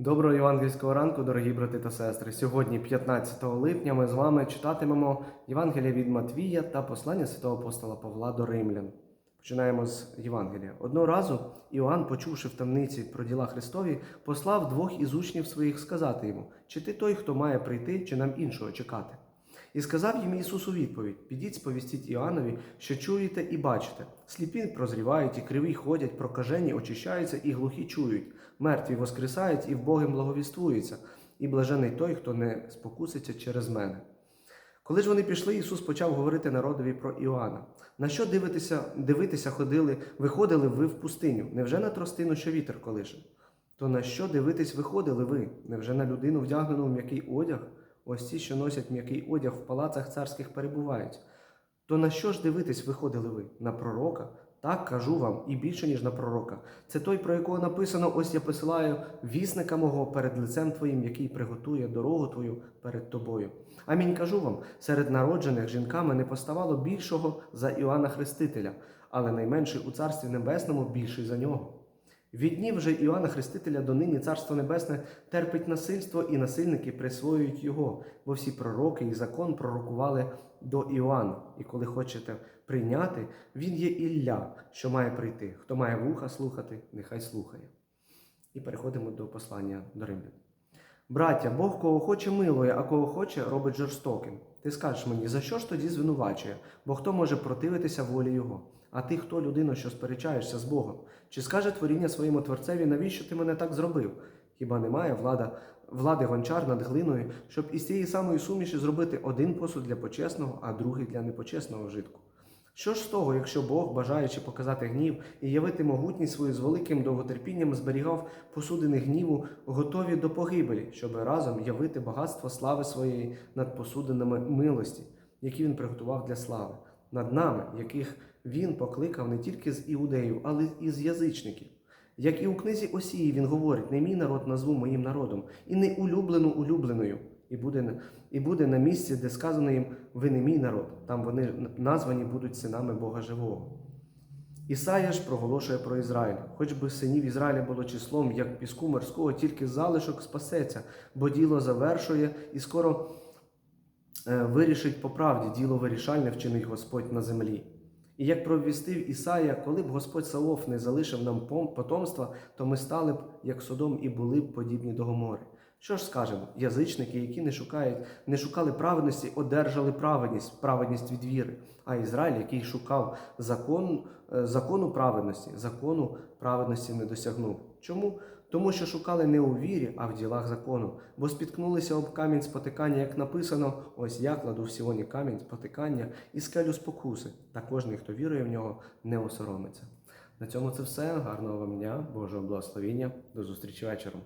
Доброго євангельського ранку, дорогі брати та сестри. Сьогодні, 15 липня, ми з вами читатимемо Євангелія від Матвія та послання святого апостола Павла до Римлян. Починаємо з Євангелія. Одного разу Іоанн, почувши в тамниці про діла Христові, послав двох із учнів своїх сказати йому: чи ти той, хто має прийти, чи нам іншого чекати? І сказав їм Ісус у відповідь: Підіть, сповістіть Іоаннові, що чуєте і бачите. Сліпі прозрівають, і криві ходять, прокажені очищаються, і глухі чують, мертві воскресають, і в Богим благовіствуються, і блажений той, хто не спокуситься через мене. Коли ж вони пішли, Ісус почав говорити народові про Іоанна. На що дивитися, дивитися ходили, виходили ви в пустиню? Невже на тростину, що вітер колише? То на що дивитись виходили ви? Невже на людину, вдягнену в м'який одяг? Ось ці, що носять м'який одяг в палацах царських перебувають. То на що ж дивитись виходили ви? На пророка? Так кажу вам, і більше, ніж на пророка. Це той, про якого написано: ось я посилаю вісника мого перед лицем твоїм, який приготує дорогу твою перед тобою. Амінь кажу вам, серед народжених жінками не поставало більшого за Іоанна Хрестителя, але найменший у царстві небесному більший за нього. Від днів вже Іоанна Хрестителя до нині Царство Небесне терпить насильство, і насильники присвоюють його, бо всі пророки і закон пророкували до Іоанна. І коли хочете прийняти, він є Ілля, що має прийти. Хто має вуха слухати, нехай слухає. І переходимо до послання до римлян. Браття, Бог кого хоче милує, а кого хоче, робить жорстоким. Ти скажеш мені, за що ж тоді звинувачує? Бо хто може противитися волі Його? А ти хто, людина, що сперечаєшся з Богом? Чи скаже творіння своєму творцеві, навіщо ти мене так зробив? Хіба немає влада, влади гончар над глиною, щоб із цієї самої суміші зробити один посуд для почесного, а другий для непочесного вжитку? Що ж з того, якщо Бог, бажаючи показати гнів і явити могутність свою з великим довготерпінням, зберігав посудини гніву, готові до погибелі, щоб разом явити багатство слави своєї над посудинами милості, які він приготував для слави, над нами, яких він покликав не тільки з іудеїв, але і з язичників. Як і у книзі Осії він говорить: не мій народ назву моїм народом, і не улюблену улюбленою. І буде, і буде на місці, де сказано їм, ви не мій народ, там вони названі будуть синами Бога Живого. Ісая ж проголошує про Ізраїль. Хоч би синів Ізраїля було числом, як піску морського, тільки залишок спасеться, бо діло завершує і скоро е, вирішить по правді, діло вирішальне вчинить Господь на землі. І як провістив Ісая, коли б Господь Савов не залишив нам потомства, то ми стали б, як Содом, і були б подібні до Гомори. Що ж скажемо? Язичники, які не шукають, не шукали праведності, одержали праведність, праведність від віри. А Ізраїль, який шукав закон, е, закону праведності, закону праведності не досягнув. Чому? Тому що шукали не у вірі, а в ділах закону, бо спіткнулися об камінь спотикання, як написано: ось я кладу в Сіоні камінь спотикання і скелю спокуси. Та кожний, хто вірує в нього, не осоромиться. На цьому це все. Гарного вам дня, Божого благословіння. До зустрічі вечором.